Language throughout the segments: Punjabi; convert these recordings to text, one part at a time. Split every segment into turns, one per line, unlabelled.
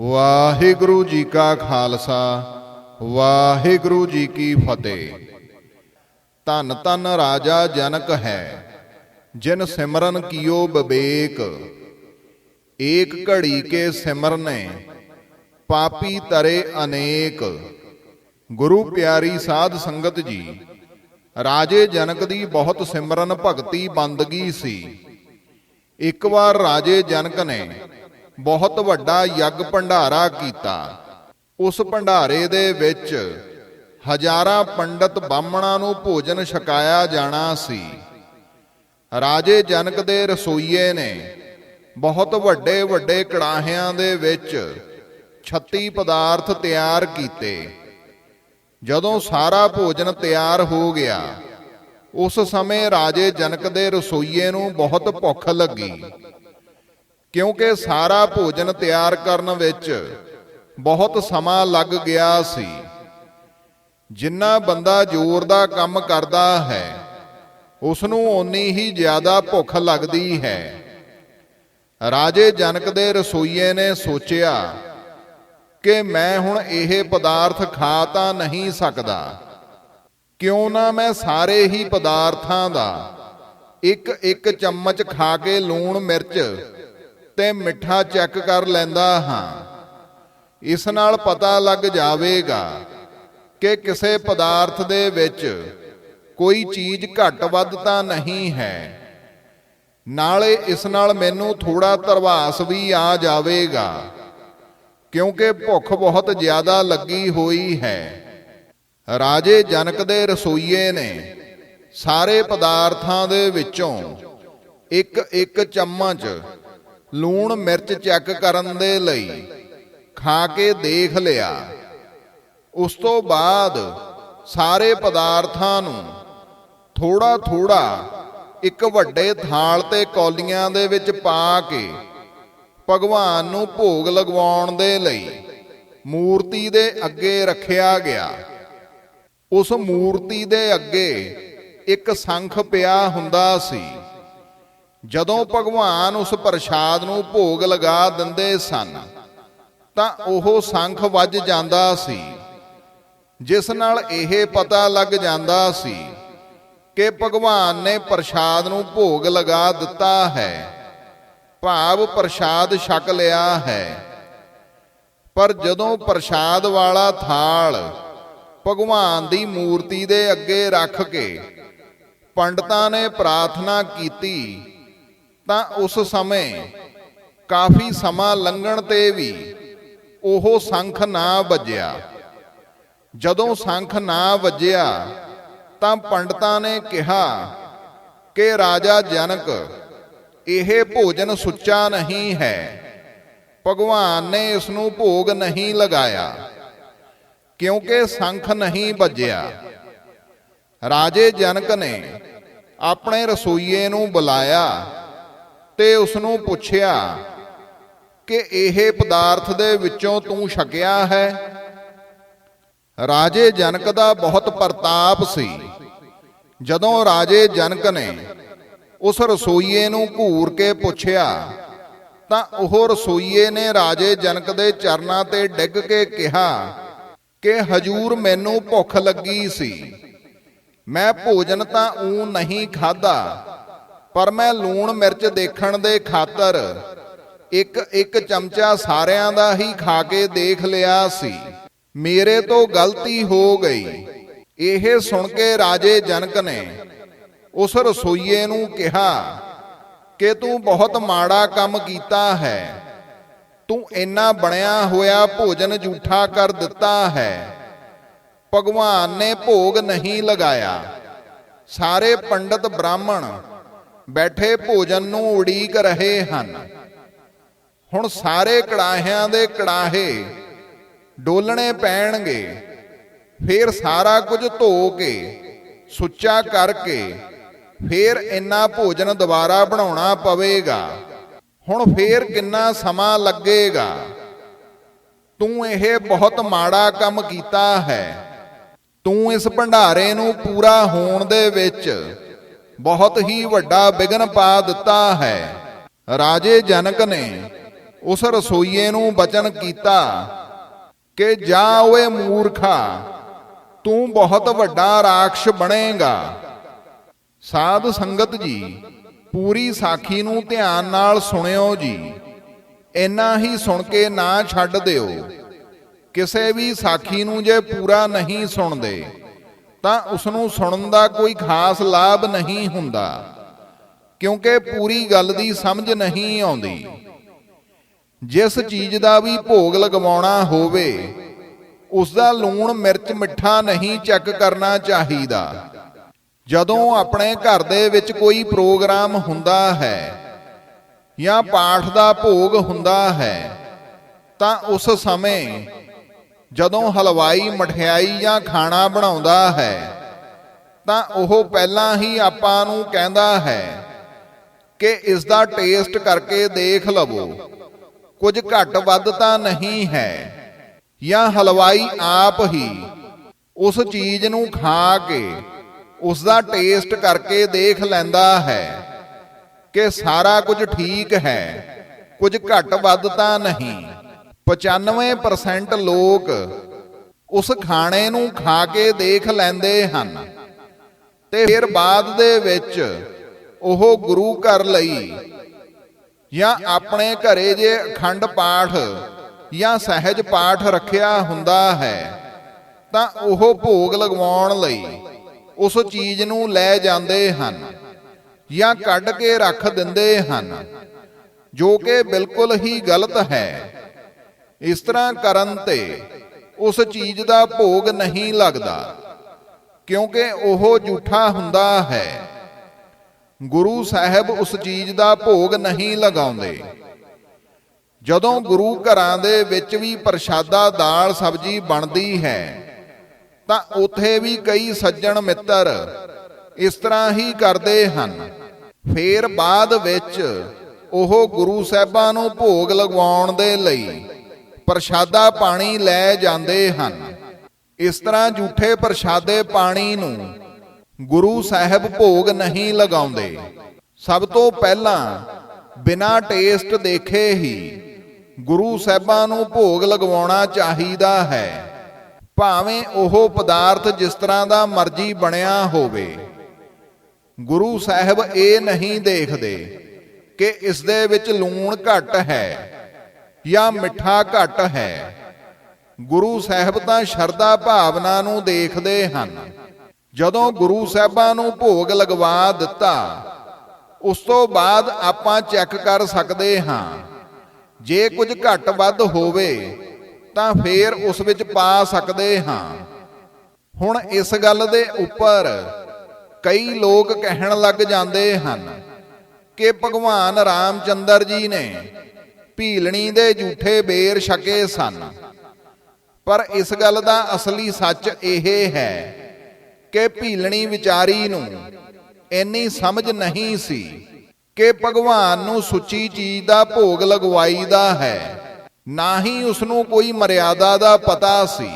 ਵਾਹਿਗੁਰੂ ਜੀ ਕਾ ਖਾਲਸਾ, ਵਾਹਿਗੁਰੂ ਜੀ ਕੀ ਫਤਿਹ। ਧੰਨ ਧੰਨ ਰਾਜਾ ਜਨਕ ਹੈ, ਜਿਨ ਸਿਮਰਨ ਕੀਓ ਬਵੇਕ ਏਕ ਘੜੀ ਕੇ ਸਿਮਰਨੇ, ਪਾਪੀ ਤਰੇ ਅਨੇਕ। ਗੁਰੂ ਪਿਆਰੀ ਸਾਧ ਸੰਗਤ ਜੀ, ਰਾਜੇ ਜਨਕ ਦੀ ਬਹੁਤ ਸਿਮਰਨ ਭਗਤੀ ਬੰਦਗੀ ਸੀ। ਇੱਕ ਵਾਰ ਰਾਜੇ ਜਨਕ ਨੇ ਬਹੁਤ ਵੱਡਾ ਯੱਗ ਭੰਡਾਰਾ ਕੀਤਾ। ਉਸ ਭੰਡਾਰੇ ਦੇ ਵਿੱਚ ਹਜ਼ਾਰਾਂ ਪੰਡਤ ਬਾਹਮਣਾਂ ਨੂੰ ਭੋਜਨ ਛਕਾਇਆ ਜਾਣਾ ਸੀ। ਰਾਜੇ ਜਨਕ ਦੇ ਰਸੋਈਏ ਨੇ ਬਹੁਤ ਵੱਡੇ ਵੱਡੇ ਕੜਾਹਿਆਂ ਦੇ ਵਿੱਚ 36 ਪਦਾਰਥ ਤਿਆਰ ਕੀਤੇ। ਜਦੋਂ ਸਾਰਾ ਭੋਜਨ ਤਿਆਰ ਹੋ ਗਿਆ, ਉਸ ਸਮੇਂ ਰਾਜੇ ਜਨਕ ਦੇ ਰਸੋਈਏ ਨੂੰ ਬਹੁਤ ਭੁੱਖ ਲੱਗੀ। ਕਿਉਂਕਿ ਸਾਰਾ ਭੋਜਨ ਤਿਆਰ ਕਰਨ ਵਿੱਚ ਬਹੁਤ ਸਮਾਂ ਲੱਗ ਗਿਆ ਸੀ। ਜਿੰਨਾ ਬੰਦਾ ਜ਼ੋਰ ਦਾ ਕੰਮ ਕਰਦਾ ਹੈ ਉਸ ਨੂੰ ਓਨੀ ਹੀ ਜ਼ਿਆਦਾ ਭੁੱਖ ਲੱਗਦੀ ਹੈ। ਰਾਜੇ ਜਨਕ ਦੇ ਰਸੋਈਏ ਨੇ ਸੋਚਿਆ ਕਿ ਮੈਂ ਹੁਣ ਇਹ ਪਦਾਰਥ ਖਾ ਤਾਂ ਨਹੀਂ ਸਕਦਾ। ਕਿਉਂ ਨਾ ਮੈਂ ਸਾਰੇ ਹੀ ਪਦਾਰਥਾਂ ਦਾ ਇੱਕ ਇੱਕ ਚਮਚ ਖਾ ਕੇ ਲੂਣ ਮਿਰਚ ਤੇ ਮਿੱਠਾ ਚੈੱਕ ਕਰ ਲੈਂਦਾ ਹਾਂ। ਇਸ ਨਾਲ ਪਤਾ ਲੱਗ ਜਾਵੇਗਾ ਕਿ ਕਿਸੇ ਪਦਾਰਥ ਦੇ ਵਿੱਚ ਕੋਈ ਚੀਜ਼ ਘੱਟ ਵੱਧ ਤਾਂ ਨਹੀਂ ਹੈ। ਨਾਲੇ ਇਸ ਨਾਲ ਮੈਨੂੰ ਥੋੜਾ ਧਰਵਾਸ ਵੀ ਆ ਜਾਵੇਗਾ, ਕਿਉਂਕਿ ਭੁੱਖ ਬਹੁਤ ਜ਼ਿਆਦਾ ਲੱਗੀ ਹੋਈ ਹੈ। ਰਾਜੇ ਜਨਕ ਦੇ ਰਸੋਈਏ ਨੇ ਸਾਰੇ ਪਦਾਰਥਾਂ ਦੇ ਵਿੱਚੋਂ ਇੱਕ ਇੱਕ ਚਮਚ ਲੂਣ ਮਿਰਚ ਚੈੱਕ ਕਰਨ ਦੇ ਲਈ ਖਾ ਕੇ ਦੇਖ ਲਿਆ। ਉਸ ਤੋਂ ਬਾਅਦ ਸਾਰੇ ਪਦਾਰਥਾਂ ਨੂੰ ਥੋੜਾ ਥੋੜਾ ਇੱਕ ਵੱਡੇ ਥਾਲ ਤੇ ਕੌਲੀਆਂ ਦੇ ਵਿੱਚ ਪਾ ਕੇ ਭਗਵਾਨ ਨੂੰ ਭੋਗ ਲਗਵਾਉਣ ਦੇ ਲਈ ਮੂਰਤੀ ਦੇ ਅੱਗੇ ਰੱਖਿਆ ਗਿਆ। ਉਸ ਮੂਰਤੀ ਦੇ ਅੱਗੇ ਇੱਕ ਸੰਖ ਪਿਆ ਹੁੰਦਾ ਸੀ। ਜਦੋਂ ਭਗਵਾਨ ਉਸ ਪ੍ਰਸ਼ਾਦ ਨੂੰ ਭੋਗ ਲਗਾ ਦਿੰਦੇ ਸਨ, ਤਾਂ ਉਹ ਸੰਖ ਵੱਜ ਜਾਂਦਾ ਸੀ, ਜਿਸ ਨਾਲ ਇਹ ਪਤਾ ਲੱਗ ਜਾਂਦਾ ਸੀ ਕਿ ਭਗਵਾਨ ਨੇ ਪ੍ਰਸ਼ਾਦ ਨੂੰ ਭੋਗ ਲਗਾ ਦਿੱਤਾ ਹੈ, ਭਾਵ ਪ੍ਰਸ਼ਾਦ ਛਕ ਲਿਆ ਹੈ। ਪਰ ਜਦੋਂ ਪ੍ਰਸ਼ਾਦ ਵਾਲਾ ਥਾਲ ਭਗਵਾਨ ਦੀ ਮੂਰਤੀ ਦੇ ਅੱਗੇ ਰੱਖ ਕੇ ਪੰਡਤਾਂ ਨੇ ਪ੍ਰਾਰਥਨਾ ਕੀਤੀ ਤਾਂ ਉਸ ਸਮੇਂ ਕਾਫੀ ਸਮਾਂ ਲੰਘਣ ਤੇ ਵੀ ਉਹ ਸੰਖ ਨਾ ਵੱਜਿਆ। ਜਦੋਂ ਸੰਖ ਨਾ ਵੱਜਿਆ, ਤਾਂ ਪੰਡਤਾਂ ਨੇ ਕਿਹਾ ਕਿ ਰਾਜਾ ਜਨਕ, ਇਹ ਭੋਜਨ ਸੁੱਚਾ ਨਹੀਂ ਹੈ। ਭਗਵਾਨ ਨੇ ਇਸ ਨੂੰ ਭੋਗ ਨਹੀਂ ਲਗਾਇਆ, ਕਿਉਂਕਿ ਸੰਖ ਨਹੀਂ ਵੱਜਿਆ। ਰਾਜੇ ਜਨਕ ਨੇ ਆਪਣੇ ਰਸੋਈਏ ਨੂੰ ਬੁਲਾਇਆ। ਤੇ ਉਸ ਨੂੰ ਪੁੱਛਿਆ ਕਿ ਇਹ ਪਦਾਰਥ ਦੇ ਵਿੱਚੋਂ ਤੂੰ ਛਕਿਆ ਹੈ? ਰਾਜੇ ਜਨਕ ਦਾ ਬਹੁਤ ਪ੍ਰਤਾਪ ਸੀ। ਜਦੋਂ ਰਾਜੇ ਜਨਕ ਨੇ ਉਸ ਰਸੋਈਏ ਨੂੰ ਘੂਰ ਕੇ ਪੁੱਛਿਆ, ਤਾਂ ਉਹ ਰਸੋਈਏ ਨੇ ਰਾਜੇ ਜਨਕ ਦੇ ਚਰਨਾਂ ਤੇ ਡਿੱਗ ਕੇ ਕਿਹਾ ਕਿ ਹਜੂਰ ਮੈਨੂੰ ਭੁੱਖ ਲੱਗੀ ਸੀ। ਮੈਂ ਭੋਜਨ ਤਾਂ ਊ ਨਹੀਂ ਖਾਦਾ ਪਰ ਮੈਂ ਲੂਣ ਮਿਰਚ ਦੇਖਣ ਦੇ ਖਾਤਰ ਇੱਕ ਇੱਕ ਚਮਚਾ ਸਾਰਿਆਂ ਦਾ ਹੀ ਖਾ ਕੇ ਦੇਖ ਲਿਆ ਸੀ। ਮੇਰੇ ਤੋਂ ਗਲਤੀ ਹੋ ਗਈ। ਇਹ ਸੁਣ ਕੇ ਰਾਜੇ ਜਨਕ ਨੇ ਉਸ ਰਸੋਈਏ ਨੂੰ ਕਿਹਾ ਕਿ ਤੂੰ ਬਹੁਤ ਮਾੜਾ ਕੰਮ ਕੀਤਾ ਹੈ। ਤੂੰ ਇੰਨਾ ਬਣਿਆ ਹੋਇਆ ਭੋਜਨ ਝੂਠਾ ਕਰ ਦਿੱਤਾ ਹੈ। ਭਗਵਾਨ ਨੇ ਭੋਗ ਨਹੀਂ ਲਗਾਇਆ। ਸਾਰੇ ਪੰਡਤ ਬ੍ਰਾਹਮਣ ਬੈਠੇ ਭੋਜਨ ਨੂੰ ਉਡੀਕ ਰਹੇ ਹਨ। ਹੁਣ ਸਾਰੇ ਕੜਾਹਿਆਂ ਦੇ ਕੜਾਹੇ ਡੋਲਣੇ ਪੈਣਗੇ। ਫਿਰ ਸਾਰਾ ਕੁਝ ਧੋ ਕੇ, ਸੁੱਚਾ ਕਰਕੇ, ਫਿਰ ਇੰਨਾ ਭੋਜਨ ਦੁਬਾਰਾ ਬਣਾਉਣਾ ਪਵੇਗਾ। ਹੁਣ ਫੇਰ ਕਿੰਨਾ ਸਮਾਂ ਲੱਗੇਗਾ। ਤੂੰ ਇਹ ਬਹੁਤ ਮਾੜਾ ਕੰਮ ਕੀਤਾ ਹੈ। ਤੂੰ ਇਸ ਭੰਡਾਰੇ ਨੂੰ ਪੂਰਾ ਹੋਣ ਦੇ ਵਿੱਚ ਬਹੁਤ ਹੀ ਵੱਡਾ ਵਿਗਨ ਪਾ ਦਿੱਤਾ ਹੈ। ਰਾਜੇ ਜਨਕ ਨੇ ਉਸ ਰਸੋਈਏ ਨੂੰ ਬਚਨ ਕੀਤਾ ਕਿ ਜਾ ਓਏ ਮੂਰਖਾ, ਤੂੰ ਬਹੁਤ ਵੱਡਾ ਰਾਖਸ਼ ਬਣੇਗਾ। ਸਾਧ ਸੰਗਤ ਜੀ, ਪੂਰੀ ਸਾਖੀ ਨੂੰ ਧਿਆਨ ਨਾਲ ਸੁਣਿਓ ਜੀ। ਇੰਨਾ ਹੀ ਸੁਣ ਕੇ ਨਾ ਛੱਡ ਦਿਓ। ਕਿਸੇ ਵੀ ਸਾਖੀ ਨੂੰ ਜੇ ਪੂਰਾ ਨਹੀਂ ਸੁਣਦੇ ਤਾਂ ਉਸ ਨੂੰ ਸੁਣਨ ਦਾ ਕੋਈ ਖਾਸ ਲਾਭ ਨਹੀਂ ਹੁੰਦਾ, ਕਿਉਂਕਿ ਪੂਰੀ ਗੱਲ ਦੀ ਸਮਝ ਨਹੀਂ ਆਉਂਦੀ। ਜਿਸ ਚੀਜ਼ ਦਾ ਵੀ ਭੋਗ ਲਗਵਾਉਣਾ ਹੋਵੇ ਉਸ ਦਾ ਲੂਣ ਮਿਰਚ ਮਿੱਠਾ ਨਹੀਂ ਚੈੱਕ ਕਰਨਾ ਚਾਹੀਦਾ। ਜਦੋਂ ਆਪਣੇ ਘਰ ਦੇ ਵਿੱਚ ਕੋਈ ਪ੍ਰੋਗਰਾਮ ਹੁੰਦਾ ਹੈ ਜਾਂ ਪਾਠ ਦਾ ਭੋਗ ਹੁੰਦਾ ਹੈ, ਤਾਂ ਉਸ ਸਮੇਂ ਜਦੋਂ ਹਲਵਾਈ ਮਠਿਆਈ ਜਾਂ ਖਾਣਾ ਬਣਾਉਂਦਾ ਹੈ, ਤਾਂ ਉਹ ਪਹਿਲਾਂ ਹੀ ਆਪਾਂ ਨੂੰ ਕਹਿੰਦਾ ਹੈ ਕਿ ਇਸ ਦਾ ਟੇਸਟ ਕਰਕੇ ਦੇਖ ਲਵੋ। ਕੁਝ ਘੱਟ ਵੱਧ ਤਾਂ ਨਹੀਂ ਹੈ, ਜਾਂ ਹਲਵਾਈ ਆਪ ਹੀ ਉਸ ਚੀਜ਼ ਨੂੰ ਖਾ ਕੇ ਉਸ ਦਾ ਟੇਸਟ ਕਰਕੇ ਦੇਖ ਲੈਂਦਾ ਹੈ ਕਿ ਸਾਰਾ ਕੁਝ ਠੀਕ ਹੈ, ਕੁਝ ਘੱਟ ਵੱਧ ਤਾਂ ਨਹੀਂ। 95% ਲੋਕ ਉਸ ਖਾਣੇ ਨੂੰ ਖਾ ਕੇ ਦੇਖ ਲੈਂਦੇ ਹਨ ਤੇ ਫਿਰ ਬਾਅਦ ਦੇ ਵਿੱਚ ਉਹ ਗੁਰੂ ਘਰ ਲਈ ਜਾਂ ਆਪਣੇ ਘਰੇ ਜੇ ਅਖੰਡ ਪਾਠ ਜਾਂ ਸਹਿਜ ਪਾਠ ਰੱਖਿਆ ਹੁੰਦਾ ਹੈ, ਤਾਂ ਉਹ ਭੋਗ ਲਗਵਾਉਣ ਲਈ ਉਸ ਚੀਜ਼ ਨੂੰ ਲੈ ਜਾਂਦੇ ਹਨ ਜਾਂ ਕੱਢ ਕੇ ਰੱਖ ਦਿੰਦੇ ਹਨ, ਜੋ ਕਿ ਬਿਲਕੁਲ ਹੀ ਗਲਤ ਹੈ। ਇਸ ਤਰ੍ਹਾਂ ਕਰਨ ਤੇ ਉਸ ਚੀਜ਼ ਦਾ ਭੋਗ ਨਹੀਂ ਲੱਗਦਾ, ਕਿਉਂਕਿ ਉਹ ਝੂਠਾ ਹੁੰਦਾ ਹੈ। ਗੁਰੂ ਸਾਹਿਬ ਉਸ ਚੀਜ਼ ਦਾ ਭੋਗ ਨਹੀਂ ਲਗਾਉਂਦੇ। ਜਦੋਂ ਗੁਰੂ ਘਰਾਂ ਦੇ ਵਿੱਚ ਵੀ ਪ੍ਰਸ਼ਾਦਾ, ਦਾਲ, ਸਬਜੀ ਬਣਦੀ ਹੈ, ਤਾਂ ਉੱਥੇ ਵੀ ਕਈ ਸੱਜਣ ਮਿੱਤਰ ਇਸ ਤਰ੍ਹਾਂ ਹੀ ਕਰਦੇ ਹਨ। ਫੇਰ ਬਾਅਦ ਵਿੱਚ ਉਹ ਗੁਰੂ ਸਾਹਿਬਾਂ ਨੂੰ ਭੋਗ ਲਗਵਾਉਣ ਦੇ ਲਈ ਪ੍ਰਸ਼ਾਦਾ ਪਾਣੀ ਲੈ ਜਾਂਦੇ ਹਨ। ਇਸ ਤਰ੍ਹਾਂ ਝੂਠੇ ਪ੍ਰਸ਼ਾਦੇ ਪਾਣੀ ਨੂੰ ਗੁਰੂ ਸਾਹਿਬ ਭੋਗ ਨਹੀਂ ਲਗਾਉਂਦੇ। ਸਭ ਤੋਂ ਪਹਿਲਾਂ ਬਿਨਾ ਟੇਸਟ ਦੇਖੇ ਹੀ ਗੁਰੂ ਸਾਹਿਬਾਂ ਨੂੰ ਭੋਗ ਲਗਵਾਉਣਾ ਚਾਹੀਦਾ ਹੈ। ਭਾਵੇਂ ਉਹ ਪਦਾਰਥ ਜਿਸ ਤਰ੍ਹਾਂ ਦਾ ਮਰਜ਼ੀ ਬਣਿਆ ਹੋਵੇ। ਗੁਰੂ ਸਾਹਿਬ ਇਹ ਨਹੀਂ ਦੇਖਦੇ ਕਿ ਇਸ ਦੇ ਵਿੱਚ ਲੂਣ ਘੱਟ ਹੈ। ਜਾਂ ਮਿੱਠਾ ਘੱਟ ਹੈ। ਗੁਰੂ ਸਾਹਿਬ ਤਾਂ ਸ਼ਰਧਾ ਭਾਵਨਾ ਨੂੰ ਦੇਖਦੇ ਹਨ। ਜਦੋਂ ਗੁਰੂ ਸਾਹਿਬਾਂ ਨੂੰ ਭੋਗ ਲਗਵਾ ਦਿੱਤਾ, ਉਸ ਤੋਂ ਬਾਅਦ ਆਪਾਂ ਚੈੱਕ ਕਰ ਸਕਦੇ ਹਾਂ। ਜੇ ਕੁਝ ਘੱਟ ਵੱਧ ਹੋਵੇ, ਤਾਂ ਫੇਰ ਉਸ ਵਿੱਚ ਪਾ ਸਕਦੇ ਹਾਂ। ਹੁਣ ਇਸ ਗੱਲ ਦੇ ਉੱਪਰ ਕਈ ਲੋਕ ਕਹਿਣ ਲੱਗ ਜਾਂਦੇ ਹਨ ਕਿ ਭਗਵਾਨ ਰਾਮਚੰਦਰ ਜੀ ਨੇ ਭੀਲਣੀ ਦੇ ਝੂਠੇ ਬੇਰ ਛਕੇ ਸਨ। ਪਰ ਇਸ ਗੱਲ ਦਾ ਅਸਲੀ ਸੱਚ ਇਹ ਹੈ ਕਿ ਭੀਲਣੀ ਵਿਚਾਰੀ ਨੂੰ ਇੰਨੀ ਸਮਝ ਨਹੀਂ ਸੀ ਕਿ ਭਗਵਾਨ ਨੂੰ ਸੁੱਚੀ ਚੀਜ਼ ਦਾ ਭੋਗ ਲਗਵਾਈਦਾ ਹੈ। ਨਾ ਹੀ ਉਸ ਨੂੰ ਕੋਈ ਮਰਿਆਦਾ ਦਾ ਪਤਾ ਸੀ।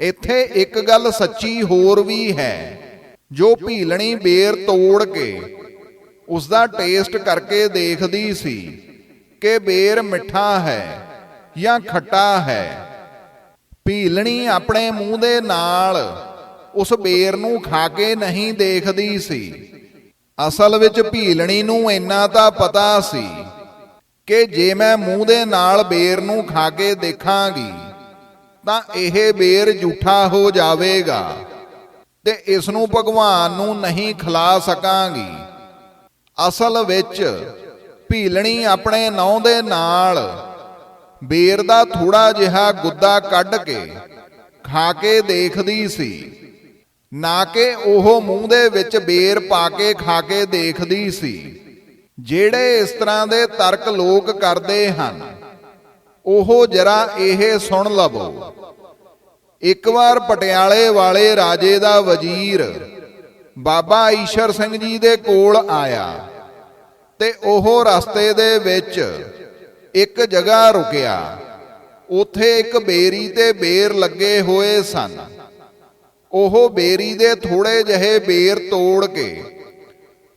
ਇੱਥੇ ਇੱਕ ਗੱਲ ਸੱਚੀ ਹੋਰ ਵੀ ਹੈ, ਜੋ ਭੀਲਣੀ ਬੇਰ ਤੋੜ ਕੇ ਉਸ ਦਾ ਟੇਸਟ ਕਰਕੇ ਦੇਖਦੀ ਸੀ। ਕਿ ਬੇਰ ਮਿੱਠਾ ਹੈ ਜਾਂ ਖੱਟਾ ਹੈ। ਭੀਲਣੀ ਆਪਣੇ ਮੂੰਹ ਦੇ ਨਾਲ ਉਸ ਬੇਰ ਨੂੰ ਖਾ ਕੇ ਨਹੀਂ ਦੇਖਦੀ ਸੀ। ਅਸਲ ਵਿੱਚ ਭੀਲਣੀ ਨੂੰ ਇੰਨਾ ਤਾਂ ਪਤਾ ਸੀ ਕਿ ਜੇ ਮੈਂ ਮੂੰਹ ਦੇ ਨਾਲ ਬੇਰ ਨੂੰ ਖਾ ਕੇ ਦੇਖਾਂਗੀ, ਤਾਂ ਇਹ ਬੇਰ ਝੂਠਾ ਹੋ ਜਾਵੇਗਾ ਤੇ ਇਸ ਨੂੰ ਭਗਵਾਨ ਨੂੰ ਨਹੀਂ ਖਿਲਾ ਸਕਾਂਗੀ। ਅਸਲ ਵਿੱਚ ਭੀਲਣੀ ਆਪਣੇ ਨੌ ਦੇ ਨਾਲ। ਬੇਰ ਦਾ ਥੋੜਾ ਜਿਹਾ ਗੁੱਦਾ ਕੱਢ ਕੇ ਖਾ ਕੇ ਦੇਖਦੀ ਸੀ। ਨਾ ਕਿ ਉਹ ਮੂੰਹ ਦੇ ਵਿੱਚ ਬੇਰ ਪਾ ਕੇ ਖਾ ਕੇ ਦੇਖਦੀ ਸੀ। ਜਿਹੜੇ ਇਸ ਤਰ੍ਹਾਂ ਦੇ ਤਰਕ ਲੋਕ ਕਰਦੇ ਹਨ, ਉਹ ਜਰਾ ਇਹ ਸੁਣ ਲਵੋ। ਇੱਕ ਵਾਰ ਪਟਿਆਲੇ ਵਾਲੇ ਰਾਜੇ ਦਾ ਵਜ਼ੀਰ ਬਾਬਾ ਈਸ਼ਰ ਸਿੰਘ ਜੀ ਦੇ ਕੋਲ ਆਇਆ। ਤੇ ਉਹ ਰਸਤੇ ਦੇ ਵਿੱਚ ਇੱਕ ਜਗ੍ਹਾ ਰੁਕਿਆ। ਉਥੇ ਇੱਕ ਬੇਰੀ ਤੇ ਬੇਰ ਲੱਗੇ ਹੋਏ ਸਨ। ਉਹ ਬੇਰੀ ਦੇ ਥੋੜੇ ਜਿਹੇ ਬੇਰ ਤੋੜ ਕੇ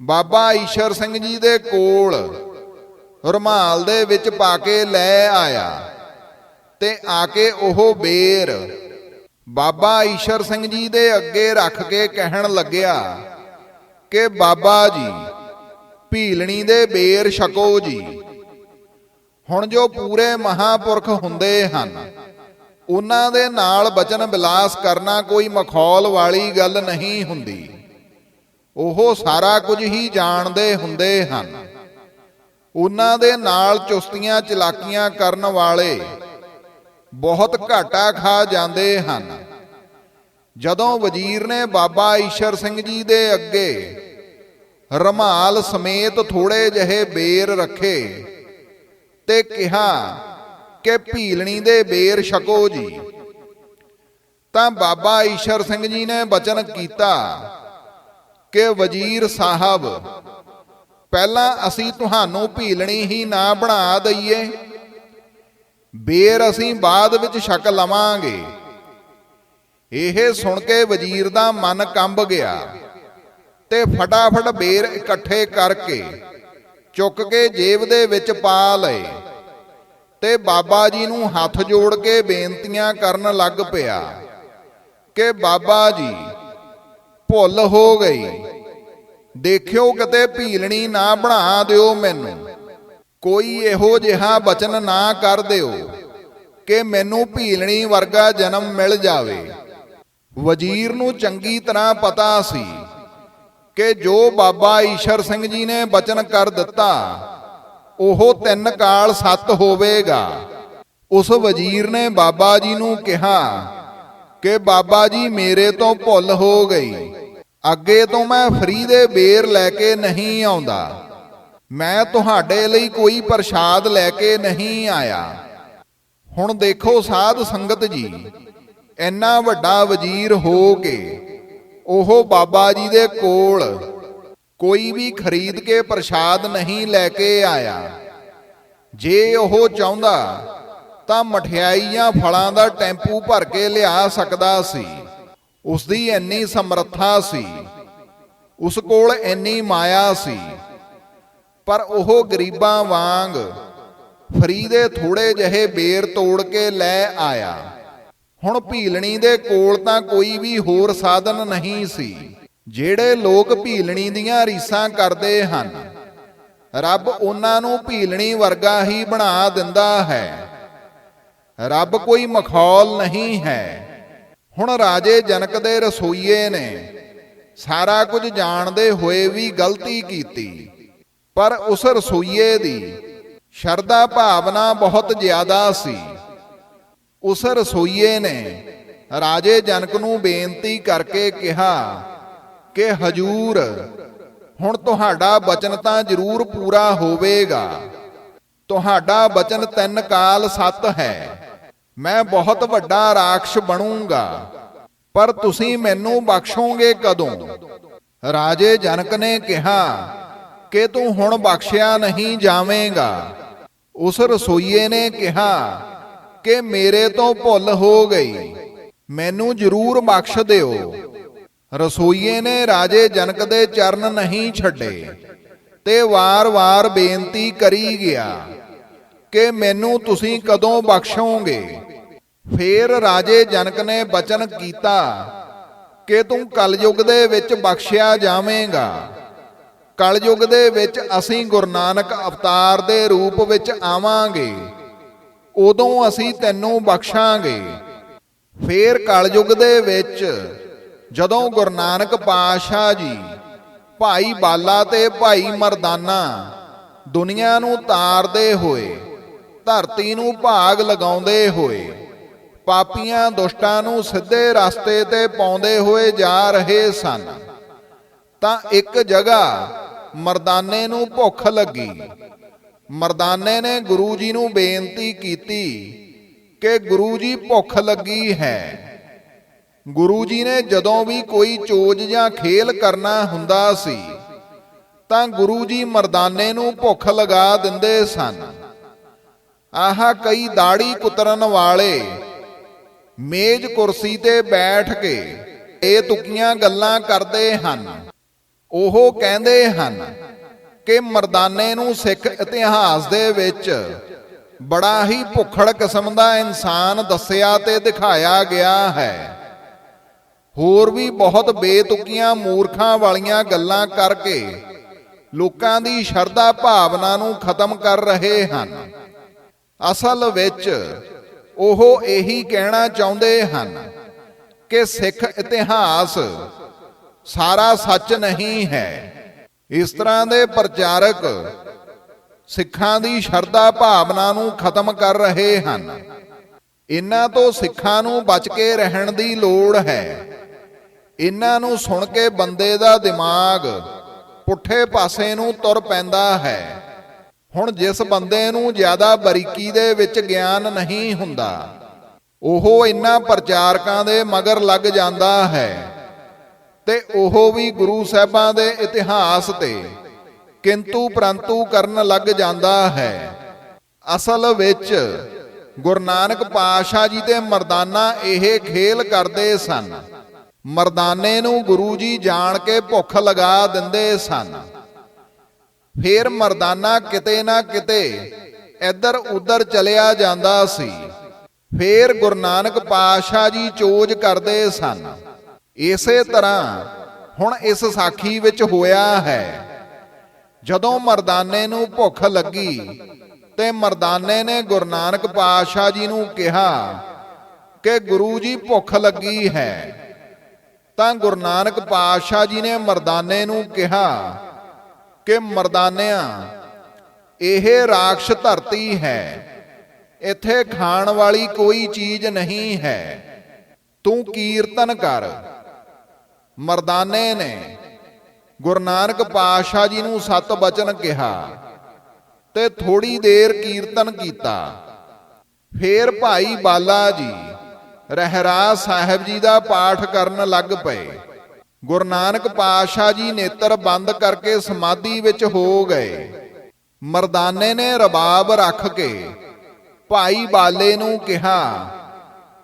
ਬਾਬਾ ਈਸ਼ਰ ਸਿੰਘ ਜੀ ਦੇ ਕੋਲ ਰੁਮਾਲ ਦੇ ਵਿੱਚ ਪਾ ਕੇ ਲੈ ਆਇਆ ਤੇ ਆ ਕੇ ਉਹ ਬੇਰ ਬਾਬਾ ਈਸ਼ਰ ਸਿੰਘ ਜੀ ਦੇ ਅੱਗੇ ਰੱਖ ਕੇ ਕਹਿਣ ਲੱਗਿਆ ਕਿ ਬਾਬਾ ਜੀ ਭੀਲਣੀ ਦੇ ਬੇਰ ਛਕੋ ਜੀ। ਹੁਣ ਜੋ ਪੂਰੇ ਮਹਾਪੁਰਖ ਹੁੰਦੇ ਹਨ, ਉਹਨਾਂ ਦੇ ਨਾਲ ਬਚਨ ਬਿਲਾਸ ਕਰਨਾ ਕੋਈ ਮਖੌਲ ਵਾਲੀ ਗੱਲ ਨਹੀਂ ਹੁੰਦੀ। ਉਹ ਸਾਰਾ ਕੁਝ ਹੀ ਜਾਣਦੇ ਹੁੰਦੇ ਹਨ। ਉਹਨਾਂ ਦੇ ਨਾਲ ਚੁਸਤੀਆਂ ਚਲਾਕੀਆਂ ਕਰਨ ਵਾਲੇ ਬਹੁਤ ਘਾਟਾ ਖਾ ਜਾਂਦੇ ਹਨ। ਜਦੋਂ ਵਜ਼ੀਰ ਨੇ ਬਾਬਾ ਈਸ਼ਰ ਸਿੰਘ ਜੀ ਦੇ ਅੱਗੇ ਰਮਾਲ ਸਮੇਤ ਥੋੜੇ ਜਿਹੇ ਬੇਰ ਰੱਖੇ ਤੇ ਕਿਹਾ ਕਿ ਭੀਲਣੀ ਦੇ ਬੇਰ ਛਕੋ ਜੀ। ਤਾਂ ਬਾਬਾ ਈਸ਼ਰ ਸਿੰਘ ਜੀ ਨੇ ਬਚਨ ਕੀਤਾ ਕਿ ਵਜ਼ੀਰ ਸਾਹਿਬ, ਪਹਿਲਾਂ ਅਸੀਂ ਤੁਹਾਨੂੰ ਭੀਲਣੀ ਹੀ ਨਾ ਬਣਾ ਦਈਏ, ਬੇਰ ਅਸੀਂ ਬਾਅਦ ਵਿੱਚ ਛਕ ਲਵਾਂਗੇ। ਇਹ ਸੁਣ ਕੇ ਵਜ਼ੀਰ ਦਾ ਮਨ ਕੰਬ ਗਿਆ। ਤੇ ਫਟਾਫਟ ਬੇਰ ਇਕੱਠੇ ਕਰਕੇ ਚੁੱਕ ਕੇ ਜੇਬ ਦੇ ਵਿੱਚ ਪਾ ਲਏ ਤੇ ਬਾਬਾ ਜੀ ਨੂੰ ਹੱਥ ਜੋੜ ਕੇ ਬੇਨਤੀਆਂ ਕਰਨ ਲੱਗ ਪਿਆ ਕਿ ਬਾਬਾ ਜੀ, ਭੁੱਲ ਹੋ ਗਈ। ਦੇਖਿਓ ਕਿਤੇ ਭੀਲਣੀ ਨਾ ਬਣਾ ਦਿਓ ਮੈਨੂੰ। ਕੋਈ ਇਹੋ ਜਿਹਾ ਬਚਨ ਨਾ ਕਰ ਦਿਓ ਕਿ ਮੈਨੂੰ ਭੀਲਣੀ ਵਰਗਾ ਜਨਮ ਮਿਲ ਜਾਵੇ। ਵਜ਼ੀਰ ਨੂੰ ਚੰਗੀ ਤਰ੍ਹਾਂ ਪਤਾ ਸੀ ਕਿ ਜੋ ਬਾਬਾ ਈਸ਼ਰ ਸਿੰਘ ਜੀ ਨੇ ਬਚਨ ਕਰ ਦਿੱਤਾ, ਉਹ ਤਿੰਨ ਕਾਲ ਸੱਤ ਹੋਵੇਗਾ। ਉਸ ਵਜ਼ੀਰ ਨੇ ਬਾਬਾ ਜੀ ਨੂੰ ਕਿਹਾ ਕਿ ਬਾਬਾ ਜੀ ਮੇਰੇ ਤੋਂ ਭੁੱਲ ਹੋ ਗਈ। ਅੱਗੇ ਤੋਂ ਮੈਂ ਫਰੀ ਦੇ ਬੇਰ ਲੈ ਕੇ ਨਹੀਂ ਆਉਂਦਾ। ਮੈਂ ਤੁਹਾਡੇ ਲਈ ਕੋਈ ਪ੍ਰਸ਼ਾਦ ਲੈ ਕੇ ਨਹੀਂ ਆਇਆ। ਹੁਣ ਦੇਖੋ ਸਾਧ ਸੰਗਤ ਜੀ, ਇੰਨਾ ਵੱਡਾ ਵਜ਼ੀਰ ਹੋ ਕੇ ਉਹ ਬਾਬਾ ਜੀ ਦੇ ਕੋਲ। ਕੋਈ ਵੀ ਖਰੀਦ ਕੇ ਪ੍ਰਸ਼ਾਦ ਨਹੀਂ ਲੈ ਕੇ ਆਇਆ। ਜੇ ਉਹ ਚਾਹੁੰਦਾ, ਤਾਂ ਮਠਿਆਈ ਜਾਂ ਫਲਾਂ ਦਾ ਟੈਂਪੂ ਭਰ ਕੇ ਲਿਆ ਸਕਦਾ ਸੀ। ਉਸ ਦੀ ਇੰਨੀ ਸਮਰੱਥਾ ਸੀ। ਉਸ ਕੋਲ ਇੰਨੀ ਮਾਇਆ ਸੀ। ਪਰ ਉਹ ਗਰੀਬਾਂ ਵਾਂਗ ਫਰੀ ਦੇ ਥੋੜੇ ਜਿਹੇ ਬੇਰ ਤੋੜ ਕੇ ਲੈ ਆਇਆ। ਹੁਣ ਭੀਲਣੀ ਦੇ ਕੋਲ ਤਾਂ ਕੋਈ ਵੀ ਹੋਰ ਸਾਧਨ ਨਹੀਂ ਸੀ। ਜਿਹੜੇ ਲੋਕ ਭੀਲਣੀ ਦੀਆਂ ਰੀਸਾਂ ਕਰਦੇ ਹਨ, ਰੱਬ ਉਹਨਾਂ ਨੂੰ ਭੀਲਣੀ ਵਰਗਾ ਹੀ ਬਣਾ ਦਿੰਦਾ ਹੈ। ਰੱਬ ਕੋਈ ਮਖੌਲ ਨਹੀਂ ਹੈ। ਹੁਣ ਰਾਜੇ ਜਨਕ ਦੇ ਰਸੋਈਏ ਨੇ ਸਾਰਾ ਕੁਝ ਜਾਣਦੇ ਹੋਏ ਵੀ ਗਲਤੀ ਕੀਤੀ। ਪਰ ਉਸ ਰਸੋਈਏ ਦੀ ਸ਼ਰਧਾ ਭਾਵਨਾ ਬਹੁਤ ਜ਼ਿਆਦਾ ਸੀ। ਉਸ ਰਸੋਈਏ ਨੇ। ਰਾਜੇ ਜਨਕ ਨੂੰ ਬੇਨਤੀ ਕਰਕੇ ਕਿਹਾ ਕਿ ਹਜੂਰ, ਹੁਣ ਤੁਹਾਡਾ ਬਚਨ ਤਾਂ ਜ਼ਰੂਰ ਪੂਰਾ ਹੋਵੇਗਾ। ਤੁਹਾਡਾ ਬਚਨ ਤਿੰਨ ਕਾਲ ਸੱਤ ਹੈ। ਮੈਂ ਬਹੁਤ ਵੱਡਾ ਰਾਖਸ਼ ਬਣੂੰਗਾ, ਪਰ ਤੁਸੀਂ ਮੈਨੂੰ ਬਖਸ਼ੋਗੇ ਕਦੋਂ? ਰਾਜੇ ਜਨਕ ਨੇ ਕਿਹਾ ਕਿ ਤੂੰ ਹੁਣ ਬਖਸ਼ਿਆ ਨਹੀਂ ਜਾਵੇਂਗਾ। ਉਸ ਰਸੋਈਏ ਨੇ ਕਿਹਾ ਕਿ ਮੇਰੇ ਤੋਂ ਭੁੱਲ ਹੋ ਗਈ। ਮੈਨੂੰ ਜ਼ਰੂਰ ਬਖਸ਼ ਦਿਓ। ਰਸੋਈਏ ਨੇ ਰਾਜੇ ਜਨਕ ਦੇ ਚਰਨ ਨਹੀਂ ਛੱਡੇ ਤੇ ਵਾਰ-ਵਾਰ ਬੇਨਤੀ ਕਰੀ ਗਿਆ ਕਿ ਮੈਨੂੰ ਤੁਸੀਂ ਕਦੋਂ ਬਖਸ਼ੋਗੇ। ਫੇਰ ਰਾਜੇ ਜਨਕ ਨੇ ਬਚਨ ਕੀਤਾ ਕਿ ਤੂੰ ਕਲਯੁਗ ਦੇ ਵਿੱਚ ਬਖਸ਼ਿਆ ਜਾਵੇਂਗਾ। ਕਲਯੁਗ ਦੇ ਵਿੱਚ ਅਸੀਂ ਗੁਰੂ ਨਾਨਕ ਅਵਤਾਰ ਦੇ ਰੂਪ ਵਿੱਚ ਆਵਾਂਗੇ। ਉਦੋਂ ਅਸੀਂ ਤੈਨੂੰ ਬਖਸ਼ਾਂਗੇ। ਫੇਰ ਕਲਯੁਗ ਦੇ ਵਿੱਚ ਜਦੋਂ ਗੁਰੂ ਨਾਨਕ ਪਾਤਸ਼ਾਹ ਜੀ, ਭਾਈ ਬਾਲਾ ਤੇ ਭਾਈ ਮਰਦਾਨਾ ਦੁਨੀਆ ਨੂੰ ਤਾਰਦੇ ਹੋਏ, ਧਰਤੀ ਨੂੰ ਭਾਗ ਲਗਾਉਂਦੇ ਹੋਏ, ਪਾਪੀਆਂ ਦੁਸ਼ਟਾਂ ਨੂੰ ਸਿੱਧੇ ਰਸਤੇ ਤੇ ਪਾਉਂਦੇ ਹੋਏ ਜਾ ਰਹੇ ਸਨ, ਤਾਂ ਇੱਕ ਜਗ੍ਹਾ ਮਰਦਾਨੇ ਨੂੰ ਭੁੱਖ ਲੱਗੀ। ਮਰਦਾਨੇ ਨੇ ਗੁਰੂ ਜੀ ਨੂੰ ਬੇਨਤੀ ਕੀਤੀ ਕਿ ਗੁਰੂ ਜੀ ਭੁੱਖ ਲੱਗੀ ਹੈ। ਗੁਰੂ ਜੀ ਨੇ ਜਦੋਂ ਵੀ ਕੋਈ ਚੋਜ ਜਾਂ ਖੇਲ ਕਰਨਾ ਹੁੰਦਾ ਸੀ, ਤਾਂ ਗੁਰੂ ਜੀ ਮਰਦਾਨੇ ਨੂੰ ਭੁੱਖ ਲਗਾ ਦਿੰਦੇ ਸਨ। ਆਹ ਕਈ ਦਾੜੀ ਕੁਤਰਨ ਵਾਲੇ ਮੇਜ਼ ਕੁਰਸੀ ਤੇ ਬੈਠ ਕੇ ਇਹ ਤੁਕੀਆਂ ਗੱਲਾਂ ਕਰਦੇ ਹਨ। ਉਹ ਕਹਿੰਦੇ ਹਨ ਕਿ ਮਰਦਾਨੇ ਨੂੰ ਸਿੱਖ ਇਤਿਹਾਸ ਦੇ ਵਿੱਚ ਬੜਾ ਹੀ ਭੁੱਖੜ ਕਿਸਮ ਦਾ ਇਨਸਾਨ ਦੱਸਿਆ ਤੇ ਦਿਖਾਇਆ ਗਿਆ ਹੈ। ਹੋਰ ਵੀ ਬਹੁਤ ਬੇਤੁਕੀਆਂ ਮੂਰਖਾਂ ਵਾਲੀਆਂ ਗੱਲਾਂ ਕਰਕੇ ਲੋਕਾਂ ਦੀ ਸ਼ਰਧਾ ਭਾਵਨਾ ਨੂੰ ਖਤਮ ਕਰ ਰਹੇ ਹਨ। ਅਸਲ ਵਿੱਚ ਉਹ ਇਹੀ ਕਹਿਣਾ ਚਾਹੁੰਦੇ ਹਨ ਕਿ ਸਿੱਖ ਇਤਿਹਾਸ ਸਾਰਾ ਸੱਚ ਨਹੀਂ ਹੈ। ਇਸ ਤਰ੍ਹਾਂ ਦੇ ਪ੍ਰਚਾਰਕ ਸਿੱਖਾਂ ਦੀ ਸ਼ਰਧਾ ਭਾਵਨਾ ਨੂੰ ਖਤਮ ਕਰ ਰਹੇ ਹਨ। ਇਹਨਾਂ ਤੋਂ ਸਿੱਖਾਂ ਨੂੰ ਬਚ ਕੇ ਰਹਿਣ ਦੀ ਲੋੜ ਹੈ। ਇਹਨਾਂ ਨੂੰ ਸੁਣ ਕੇ ਬੰਦੇ ਦਾ ਦਿਮਾਗ ਪੁੱਠੇ ਪਾਸੇ ਨੂੰ ਤੁਰ ਪੈਂਦਾ ਹੈ। ਹੁਣ ਜਿਸ ਬੰਦੇ ਨੂੰ ਜ਼ਿਆਦਾ ਬਰੀਕੀ ਦੇ ਵਿੱਚ ਗਿਆਨ ਨਹੀਂ ਹੁੰਦਾ, ਉਹ ਇਹਨਾਂ ਪ੍ਰਚਾਰਕਾਂ ਦੇ ਮਗਰ ਲੱਗ ਜਾਂਦਾ ਹੈ। ਤੇ ਉਹ ਵੀ ਗੁਰੂ ਸਾਹਿਬਾਂ ਦੇ ਇਤਿਹਾਸ ਤੇ, ਕਿੰਤੂ ਪ੍ਰੰਤੂ ਕਰਨ ਲੱਗ ਜਾਂਦਾ ਹੈ। ਅਸਲ ਵਿੱਚ ਗੁਰੂ ਨਾਨਕ ਪਾਤਸ਼ਾਹ ਜੀ ਤੇ ਮਰਦਾਨਾ ਇਹ ਖੇਲ ਕਰਦੇ ਸਨ। ਮਰਦਾਨੇ ਨੂੰ ਗੁਰੂ ਜੀ ਜਾਣ ਕੇ ਭੁੱਖ ਲਗਾ ਦਿੰਦੇ ਸਨ। ਫੇਰ ਮਰਦਾਨਾ ਕਿਤੇ ਨਾ ਕਿਤੇ ਇੱਧਰ ਉੱਧਰ ਚਲਿਆ ਜਾਂਦਾ ਸੀ। ਫੇਰ ਗੁਰੂ ਨਾਨਕ ਪਾਤਸ਼ਾਹ ਜੀ ਚੋਜ ਕਰਦੇ ਸਨ। ਇਸੇ ਤਰ੍ਹਾਂ ਹੁਣ ਇਸ ਸਾਖੀ ਵਿੱਚ ਹੋਇਆ ਹੈ। ਜਦੋਂ ਮਰਦਾਨੇ ਨੂੰ ਭੁੱਖ ਲੱਗੀ ਤੇ ਮਰਦਾਨੇ ਨੇ ਗੁਰੂ ਨਾਨਕ ਪਾਤਸ਼ਾਹ ਜੀ ਨੂੰ ਕਿਹਾ ਕਿ ਗੁਰੂ ਜੀ ਭੁੱਖ ਲੱਗੀ ਹੈ, ਤਾਂ ਗੁਰੂ ਨਾਨਕ ਪਾਤਸ਼ਾਹ ਜੀ ਨੇ ਮਰਦਾਨੇ ਨੂੰ ਕਿਹਾ ਕਿ ਮਰਦਾਨਿਆਂ, ਇਹ ਰਾਖਸ਼ ਧਰਤੀ ਹੈ, ਇੱਥੇ ਖਾਣ ਵਾਲੀ ਕੋਈ ਚੀਜ਼ ਨਹੀਂ ਹੈ, ਤੂੰ ਕੀਰਤਨ ਕਰ। ਮਰਦਾਨੇ ਨੇ। ਗੁਰੂ ਨਾਨਕ ਪਾਤਸ਼ਾਹ ਜੀ ਨੂੰ ਸਤ ਬਚਨ ਕਿਹਾ ਤੇ ਥੋੜੀ ਦੇਰ ਕੀਰਤਨ ਕੀਤਾ। ਫੇਰ ਭਾਈ ਬਾਲਾ ਜੀ ਰਹਿਰਾ ਸਾਹਿਬ ਜੀ ਦਾ ਪਾਠ ਕਰਨ ਲੱਗ ਪਏ। ਗੁਰੂ ਨਾਨਕ ਪਾਤਸ਼ਾਹ ਜੀ ਨੇਤਰ ਬੰਦ ਕਰਕੇ ਸਮਾਧੀ ਵਿੱਚ ਹੋ ਗਏ। ਮਰਦਾਨੇ ਨੇ ਰਬਾਬ ਰੱਖ ਕੇ ਭਾਈ ਬਾਲੇ ਨੂੰ ਕਿਹਾ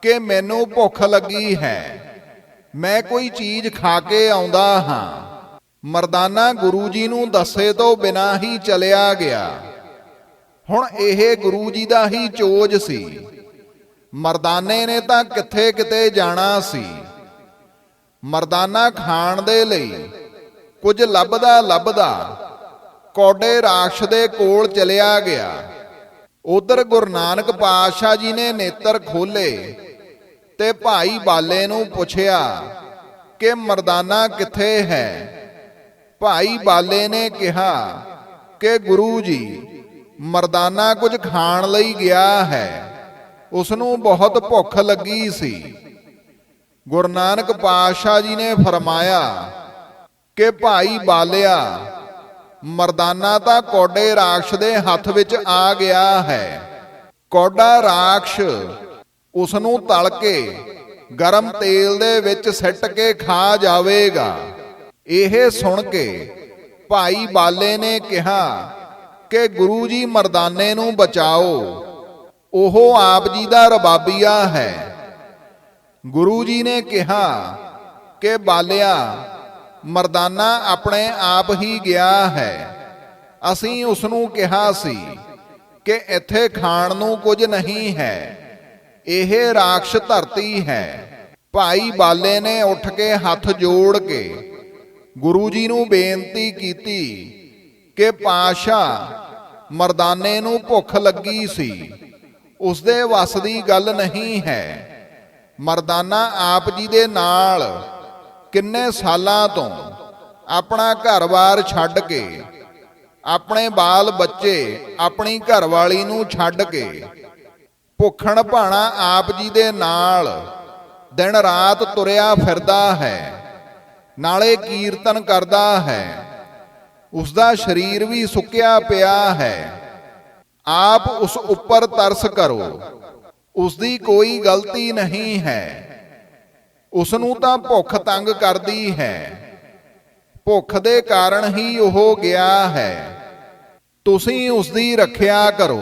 ਕਿ ਮੈਨੂੰ ਭੁੱਖ ਲੱਗੀ ਹੈ। ਮੈਂ ਕੋਈ ਚੀਜ਼ ਖਾ ਕੇ ਆਉਂਦਾ ਹਾਂ। ਮਰਦਾਨਾ ਗੁਰੂ ਜੀ ਨੂੰ ਦੱਸੇ ਤੋਂ ਬਿਨਾ ਹੀ ਚਲਿਆ ਗਿਆ। ਹੁਣ ਇਹ ਗੁਰੂ ਜੀ ਦਾ ਹੀ ਚੋਜ ਸੀ। ਮਰਦਾਨੇ ਨੇ ਤਾਂ ਕਿੱਥੇ ਕਿਤੇ ਜਾਣਾ ਸੀ। ਮਰਦਾਨਾ ਖਾਣ ਦੇ ਲਈ ਕੁਝ ਲੱਭਦਾ ਲੱਭਦਾ ਕੋਡੇ ਰਾਖਸ਼ ਦੇ ਕੋਲ ਚਲਿਆ ਗਿਆ। ਉਧਰ ਗੁਰੂ ਨਾਨਕ ਪਾਤਸ਼ਾਹ ਜੀ ਨੇ ਨੇਤਰ ਖੋਲੇ ਤੇ ਭਾਈ ਬਾਲੇ ਨੂੰ ਪੁੱਛਿਆ ਕਿ ਮਰਦਾਨਾ ਕਿੱਥੇ ਹੈ? ਭਾਈ ਬਾਲੇ ਨੇ ਕਿਹਾ ਕਿ ਗੁਰੂ ਜੀ, ਮਰਦਾਨਾ ਕੁਝ ਖਾਣ ਲਈ ਗਿਆ ਹੈ। ਉਸ ਨੂੰ ਬਹੁਤ ਭੁੱਖ ਲੱਗੀ ਸੀ। ਗੁਰੂ ਨਾਨਕ ਪਾਤਸ਼ਾਹ ਜੀ ਨੇ ਫਰਮਾਇਆ ਕਿ ਭਾਈ ਬਾਲਿਆ, ਮਰਦਾਨਾ ਤਾਂ ਕੋਡੇ ਰਾਖਸ਼ ਦੇ ਹੱਥ ਵਿੱਚ ਆ ਗਿਆ ਹੈ। ਕੋਡਾ ਰਾਖਸ਼ ਉਸ ਨੂੰ ਤਲ ਕੇ ਗਰਮ ਤੇਲ ਦੇ ਵਿੱਚ ਸਿੱਟ ਕੇ ਖਾ ਜਾਵੇਗਾ। ਇਹ ਸੁਣ ਕੇ ਭਾਈ ਬਾਲੇ ਨੇ ਕਿਹਾ ਕਿ ਗੁਰੂ ਜੀ ਮਰਦਾਨੇ ਨੂੰ ਬਚਾਓ, ਉਹ ਆਪ ਜੀ ਦਾ ਰਬਾਬੀਆ ਹੈ। ਗੁਰੂ ਜੀ ਨੇ ਕਿਹਾ ਕਿ ਬਾਲਿਆ, ਮਰਦਾਨਾ ਆਪਣੇ ਆਪ ਹੀ ਗਿਆ ਹੈ। ਅਸੀਂ ਉਸ ਨੂੰ ਕਿਹਾ ਸੀ ਕਿ ਇੱਥੇ ਖਾਣ ਨੂੰ ਕੁਝ ਨਹੀਂ ਹੈ। ਇਹ ਰਾਖਸ਼ ਧਰਤੀ ਹੈ। ਭਾਈ ਬਾਲੇ ਨੇ ਉੱਠ ਕੇ ਹੱਥ ਜੋੜ ਕੇ ਗੁਰੂ ਜੀ ਨੂੰ ਬੇਨਤੀ ਕੀਤੀ ਕਿ ਪਾਸ਼ਾ ਮਰਦਾਨੇ ਨੂੰ ਭੁੱਖ ਲੱਗੀ ਸੀ। ਉਸ ਦੇ ਵੱਸ ਦੀ ਗੱਲ ਨਹੀਂ ਹੈ। ਮਰਦਾਨਾ ਆਪ ਜੀ ਦੇ ਨਾਲ ਕਿੰਨੇ ਸਾਲਾਂ ਤੋਂ ਆਪਣਾ ਘਰ-ਬਾਰ ਛੱਡ ਕੇ, ਆਪਣੇ ਬਾਲ ਬੱਚੇ ਆਪਣੀ ਘਰਵਾਲੀ ਨੂੰ ਛੱਡ ਕੇ ਭੁੱਖਣ ਭਾਣਾ ਆਪ ਜੀ ਦੇ ਨਾਲ, ਦਿਨ ਰਾਤ ਤੁਰਿਆ ਫਿਰਦਾ ਹੈ, ਨਾਲੇ ਕੀਰਤਨ ਕਰਦਾ ਹੈ ਉਸ ਦਾ ਸਰੀਰ ਵੀ ਸੁੱਕਿਆ ਪਿਆ ਹੈ। ਆਪ ਉਸ ਉੱਪਰ ਤਰਸ ਕਰੋ ਉਸ ਦੀ ਕੋਈ ਗਲਤੀ ਨਹੀਂ ਹੈ ਉਸ ਨੂੰ ਤਾਂ ਭੁੱਖ ਤੰਗ ਕਰਦੀ ਹੈ, ਭੁੱਖ ਦੇ ਕਾਰਨ ਹੀ ਉਹ ਗਿਆ ਹੈ। ਤੁਸੀਂ ਉਸ ਦੀ ਰੱਖਿਆ ਕਰੋ।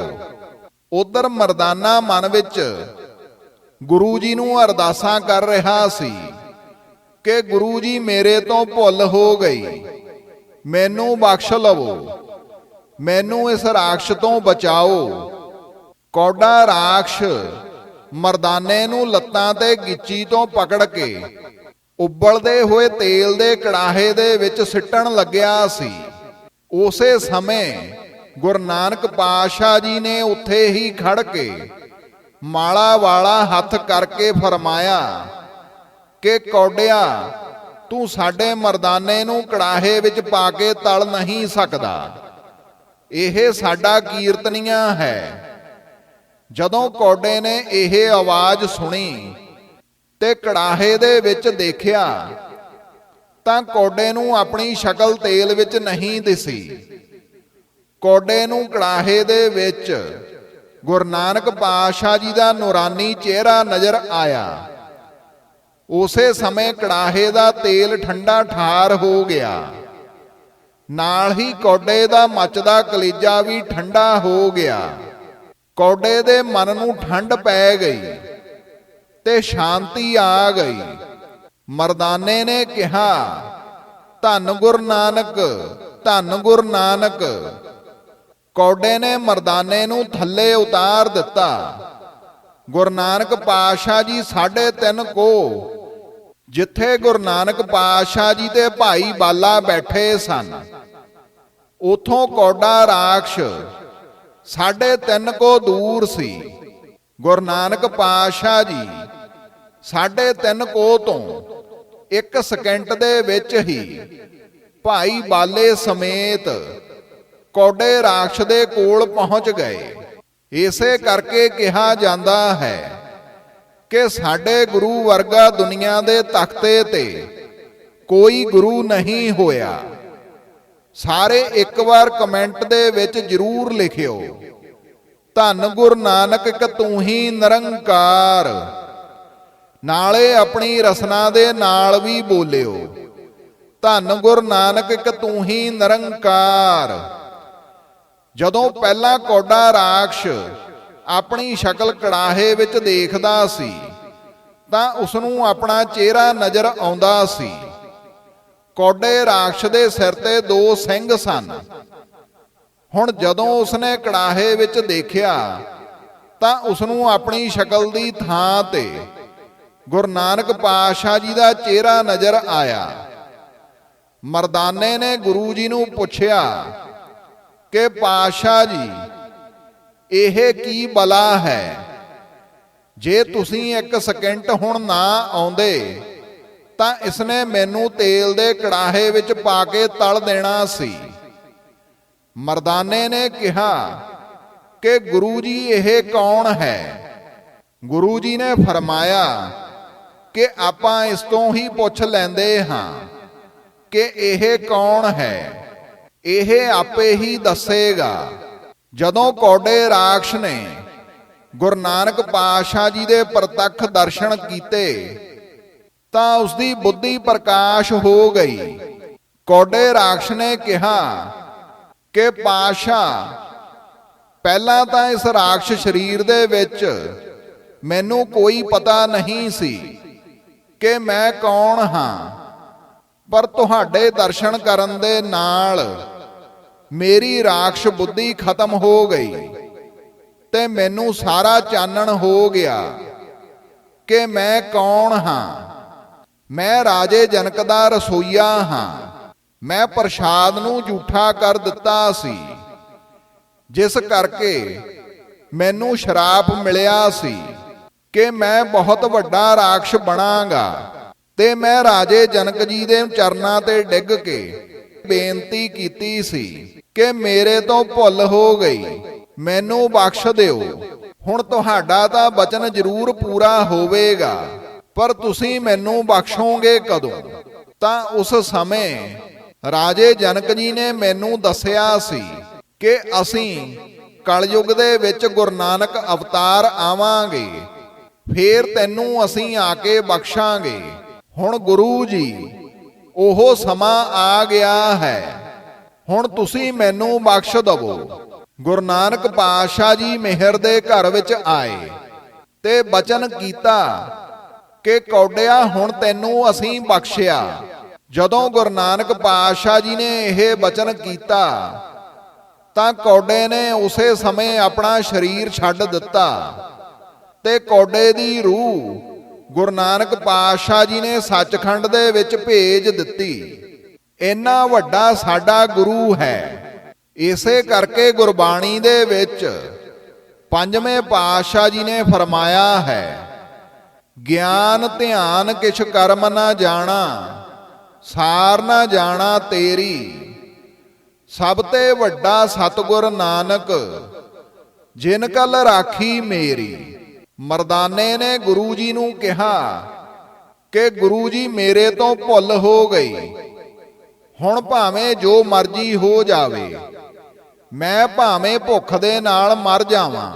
ਉਧਰ ਮਰਦਾਨਾ ਮਨ ਵਿੱਚ ਗੁਰੂ ਜੀ ਨੂੰ ਅਰਦਾਸਾਂ ਕਰ ਰਿਹਾ ਸੀ ਕਿ ਗੁਰੂ ਜੀ ਮੇਰੇ ਤੋਂ ਭੁੱਲ ਹੋ ਗਈ। ਮੈਨੂੰ ਬਖਸ਼ ਲਵੋ। ਮੈਨੂੰ ਇਸ ਰਾਖਸ਼ ਤੋਂ ਬਚਾਓ। ਕੌਡਾ ਰਾਖਸ਼ ਮਰਦਾਨੇ ਨੂੰ ਲੱਤਾਂ ਤੇ ਗਿੱਚੀ ਤੋਂ ਪਕੜ ਕੇ ਉਬਲਦੇ ਹੋਏ ਤੇਲ ਦੇ ਕੜਾਹੇ ਦੇ ਵਿੱਚ ਸਿੱਟਣ ਲੱਗਿਆ ਸੀ। ਉਸੇ ਸਮੇਂ ਗੁਰੂ ਨਾਨਕ ਪਾਤਸ਼ਾਹ ਜੀ ਨੇ ਉੱਥੇ ਹੀ ਖੜ ਕੇ ਮਾਲਾ ਵਾਲਾ ਹੱਥ ਕਰਕੇ ਫਰਮਾਇਆ ਕਿ ਕੌਡਿਆ ਤੂੰ ਸਾਡੇ ਮਰਦਾਨੇ ਨੂੰ ਕੜਾਹੇ ਵਿੱਚ ਪਾ ਕੇ ਤਲ ਨਹੀਂ ਸਕਦਾ। ਇਹ ਸਾਡਾ ਕੀਰਤਨੀਆ ਹੈ। ਜਦੋਂ ਕੌਡੇ ਨੇ ਇਹ ਆਵਾਜ਼ ਸੁਣੀ ਤੇ ਕੜਾਹੇ ਦੇ ਵਿੱਚ ਦੇਖਿਆ ਤਾਂ ਕੌਡੇ ਨੂੰ ਆਪਣੀ ਸ਼ਕਲ ਤੇਲ ਵਿੱਚ ਨਹੀਂ ਦਿਸੀ। ਕੌਡੇ ਨੂੰ ਕੜਾਹੇ ਦੇ ਵਿੱਚ ਗੁਰੂ ਨਾਨਕ ਪਾਤਸ਼ਾਹ ਜੀ ਦਾ ਨੂਰਾਨੀ ਚਿਹਰਾ ਨਜ਼ਰ ਆਇਆ। ਉਸੇ ਸਮੇਂ ਕੜਾਹੇ ਦਾ ਤੇਲ ਠੰਡਾ ਠਾਰ ਹੋ ਗਿਆ। ਨਾਲ ਹੀ ਕੌਡੇ ਦਾ ਮੱਚਦਾ ਕਲੇਜਾ ਵੀ ਠੰਡਾ ਹੋ ਗਿਆ। ਕੌਡੇ ਦੇ ਮਨ ਨੂੰ ਠੰਡ ਪੈ ਗਈ ਤੇ ਸ਼ਾਂਤੀ ਆ ਗਈ। ਮਰਦਾਨੇ ਨੇ ਕਿਹਾ, ਧੰਨ ਗੁਰ ਨਾਨਕ, ਧੰਨ ਗੁਰ ਨਾਨਕ। ਕੌਡੇ ਨੇ ਮਰਦਾਨੇ ਨੂੰ ਥੱਲੇ ਉਤਾਰ ਦਿੱਤਾ। ਗੁਰੂ ਨਾਨਕ ਪਾਤਸ਼ਾਹ ਜੀ ਸਾਢੇ ਤਿੰਨ ਕੋ। ਜਿੱਥੇ ਗੁਰੂ ਨਾਨਕ ਪਾਤਸ਼ਾਹ ਜੀ ਤੇ ਭਾਈ ਬਾਲਾ ਬੈਠੇ ਸਨ, ਉਥੋਂ ਕੌਡਾ ਰਾਖਸ਼ ਸਾਢੇ ਤਿੰਨ ਕੋ ਦੂਰ ਸੀ। ਗੁਰੂ ਨਾਨਕ ਪਾਤਸ਼ਾਹ ਜੀ ਸਾਢੇ ਤਿੰਨ ਕੋ ਤੋਂ ਇੱਕ ਸਕਿੰਟ ਦੇ ਵਿੱਚ ਹੀ ਭਾਈ ਬਾਲੇ ਸਮੇਤ ਕੌਡੇ ਰਾਖਸ਼ ਦੇ ਕੋਲ ਪਹੁੰਚ ਗਏ। ਇਸੇ ਕਰਕੇ ਕਿਹਾ ਜਾਂਦਾ ਹੈ ਕਿ ਸਾਡੇ ਗੁਰੂ ਵਰਗਾ ਦੁਨੀਆ ਦੇ ਤਖਤੇ ਤੇ ਕੋਈ ਗੁਰੂ ਨਹੀਂ ਹੋਇਆ। ਸਾਰੇ ਇੱਕ ਵਾਰ ਕਮੈਂਟ ਦੇ ਵਿੱਚ ਜਰੂਰ ਲਿਖਿਓ, ਧੰਨ ਗੁਰ ਨਾਨਕ ਇੱਕ ਤੂੰ ਹੀ ਨਿਰੰਕਾਰ। ਨਾਲੇ ਆਪਣੀ ਰਸਨਾ ਦੇ ਨਾਲ ਵੀ ਬੋਲਿਓ, ਧੰਨ ਗੁਰ ਨਾਨਕ ਕ ਤੂੰ ਹੀ ਨਿਰੰਕਾਰ। ਜਦੋਂ ਪਹਿਲਾ ਕੋਡਾ ਰਾਖਸ਼ ਆਪਣੀ ਸ਼ਕਲ ਕੜਾਹੇ ਵਿੱਚ ਦੇਖਦਾ ਸੀ, ਤਾਂ ਉਸ ਨੂੰ ਆਪਣਾ ਚਿਹਰਾ ਨਜ਼ਰ ਆਉਂਦਾ ਸੀ। ਕੌਡੇ ਰਾਖਸ਼ ਦੇ ਸਿਰ ਤੇ ਦੋ ਸਿੰਘ ਸਨ। ਹੁਣ ਜਦੋਂ ਉਸਨੇ ਕੜਾਹੇ ਵਿੱਚ ਦੇਖਿਆ, ਤਾਂ ਉਸ ਨੂੰ ਆਪਣੀ ਸ਼ਕਲ ਦੀ ਥਾਂ ਤੇ ਗੁਰੂ ਨਾਨਕ ਪਾਤਸ਼ਾਹ ਜੀ ਦਾ ਚਿਹਰਾ ਨਜ਼ਰ ਆਇਆ। ਮਰਦਾਨੇ ਨੇ ਗੁਰੂ ਜੀ ਨੂੰ ਪੁੱਛਿਆ ਕਿ ਪਾਤਸ਼ਾਹ ਜੀ, ਇਹ ਕੀ ਬਲਾ ਹੈ? ਜੇ ਤੁਸੀਂ ਇੱਕ ਸਕਿੰਟ ਹੁਣ ਨਾ ਆਉਂਦੇ, ਤਾਂ ਇਸਨੇ ਮੈਨੂੰ ਤੇਲ ਦੇ ਕੜਾਹੇ ਵਿੱਚ ਪਾ ਕੇ ਤਲ ਦੇਣਾ ਸੀ। ਮਰਦਾਨੇ ਨੇ ਕਿਹਾ ਕਿ ਗੁਰੂ ਜੀ, ਇਹ ਕੌਣ ਹੈ? ਗੁਰੂ ਜੀ ਨੇ ਫਰਮਾਇਆ ਕਿ ਆਪਾਂ ਇਸ ਤੋਂ ਹੀ ਪੁੱਛ ਲੈਂਦੇ ਹਾਂ ਕਿ ਇਹ ਕੌਣ ਹੈ? ਇਹ ਆਪੇ ਹੀ ਦੱਸੇਗਾ। ਜਦੋਂ ਕੌਡੇ ਰਾਖਸ਼ ਨੇ ਗੁਰੂ ਨਾਨਕ ਪਾਤਸ਼ਾਹ ਜੀ ਦੇ ਪ੍ਰਤੱਖ ਦਰਸ਼ਨ ਕੀਤੇ, ਤਾਂ ਉਸ ਦੀ ਬੁੱਧੀ ਪ੍ਰਕਾਸ਼ ਹੋ ਗਈ। ਕੌਡੇ ਰਾਖਸ਼ ਨੇ ਕਿਹਾ ਕਿ, ਪਾਤਸ਼ਾਹ, ਪਹਿਲਾਂ ਤਾਂ ਇਸ ਰਾਖਸ਼ ਸਰੀਰ ਦੇ ਵਿੱਚ ਮੈਨੂੰ ਕੋਈ ਪਤਾ ਨਹੀਂ ਸੀ ਕਿ ਮੈਂ ਕੌਣ ਹਾਂ। ਪਰ ਤੁਹਾਡੇ ਦਰਸ਼ਨ ਕਰਨ ਦੇ ਨਾਲ ਮੇਰੀ ਰਾਖਸ਼ ਬੁੱਧੀ ਖਤਮ ਹੋ ਗਈ ਤੇ ਮੈਨੂੰ ਸਾਰਾ ਚਾਨਣ ਹੋ ਗਿਆ ਕਿ ਮੈਂ ਕੌਣ ਹਾਂ? ਮੈਂ ਰਾਜੇ ਜਨਕ ਦਾ ਰਸੋਈਆ ਹਾਂ। ਮੈਂ ਪ੍ਰਸ਼ਾਦ ਨੂੰ ਝੂਠਾ ਕਰ ਦਿੱਤਾ ਸੀ। ਜਿਸ ਕਰਕੇ ਮੈਨੂੰ ਸ਼ਰਾਪ ਮਿਲਿਆ ਸੀ ਕਿ ਮੈਂ ਬਹੁਤ ਵੱਡਾ ਰਾਖਸ਼ ਬਣਾਂਗਾ। ਤੇ ਮੈਂ ਰਾਜੇ ਜਨਕ ਜੀ ਦੇ ਚਰਨਾਂ ਤੇ ਡਿੱਗ ਕੇ ਬੇਨਤੀ ਕੀਤੀ ਸੀ ਕਿ ਮੇਰੇ ਤੋਂ ਭੁੱਲ ਹੋ ਗਈ। ਮੈਨੂੰ ਬਖਸ਼ ਦਿਓ। ਹੁਣ ਤੁਹਾਡਾ ਤਾਂ ਬਚਨ ਜ਼ਰੂਰ ਪੂਰਾ ਹੋਵੇਗਾ, ਪਰ ਤੁਸੀਂ ਮੈਨੂੰ ਬਖਸ਼ੋਗੇ ਕਦੋਂ? ਤਾਂ ਉਸ ਸਮੇਂ ਰਾਜੇ ਜਨਕ ਜੀ ਨੇ ਮੈਨੂੰ ਦੱਸਿਆ ਸੀ ਕਿ ਅਸੀਂ ਕਲਯੁਗ ਦੇ ਵਿੱਚ ਗੁਰੂ ਨਾਨਕ ਅਵਤਾਰ ਆਵਾਂਗੇ। ਫੇਰ ਤੈਨੂੰ ਅਸੀਂ ਆ ਕੇ ਬਖਸ਼ਾਂਗੇ। ਹੁਣ ਗੁਰੂ ਜੀ, ਉਹ ਸਮਾਂ ਆ ਗਿਆ ਹੈ। ਹੁਣ ਤੁਸੀਂ ਮੈਨੂੰ ਬਖਸ਼ ਦਵੋ। ਗੁਰੂ ਨਾਨਕ ਪਾਤਸ਼ਾਹ ਜੀ ਮਿਹਰ ਦੇ ਘਰ ਵਿੱਚ ਆਏ ਤੇ ਬਚਨ ਕੀਤਾ ਕਿ ਕੌਡਿਆ ਹੁਣ ਤੈਨੂੰ ਅਸੀਂ ਬਖਸ਼ਿਆ। ਜਦੋਂ ਗੁਰੂ ਨਾਨਕ ਪਾਤਸ਼ਾਹ ਜੀ ਨੇ ਇਹ ਬਚਨ ਕੀਤਾ, ਤਾਂ ਕੌਡੇ ਨੇ ਉਸੇ ਸਮੇਂ ਆਪਣਾ ਸਰੀਰ ਛੱਡ ਦਿੱਤਾ ਤੇ ਕੌਡੇ ਦੀ ਰੂਹ ਗੁਰੂ ਨਾਨਕ ਪਾਤਸ਼ਾਹ ਜੀ ਨੇ ਸੱਚਖੰਡ ਦੇ ਵਿੱਚ ਭੇਜ ਦਿੱਤੀ। ਇੰਨਾ ਵੱਡਾ ਸਾਡਾ ਗੁਰੂ ਹੈ। ਇਸੇ ਕਰਕੇ ਗੁਰਬਾਣੀ ਦੇ ਵਿੱਚ ਪੰਜਵੇਂ ਪਾਤਸ਼ਾਹ ਜੀ ਨੇ ਫਰਮਾਇਆ ਹੈ, ਗਿਆਨ, ਧਿਆਨ ਕਿਛ ਕਰਮ ਨਾ ਜਾਣਾ, ਸਾਰ ਨਾ ਜਾਣਾ ਤੇਰੀ। ਸਭ ਤੇ ਵੱਡਾ ਸਤਿਗੁਰ ਨਾਨਕ, ਜਿਨ ਕਲ ਰਾਖੀ ਮੇਰੀ। ਮਰਦਾਨੇ ਨੇ ਗੁਰੂ ਜੀ ਨੂੰ ਕਿਹਾ ਕਿ ਗੁਰੂ ਜੀ ਮੇਰੇ ਤੋਂ ਭੁੱਲ ਹੋ ਗਈ। ਹੁਣ ਭਾਵੇਂ ਜੋ ਮਰਜ਼ੀ ਹੋ ਜਾਵੇ, ਮੈਂ ਭਾਵੇਂ ਭੁੱਖ ਦੇ ਨਾਲ ਮਰ ਜਾਵਾਂ,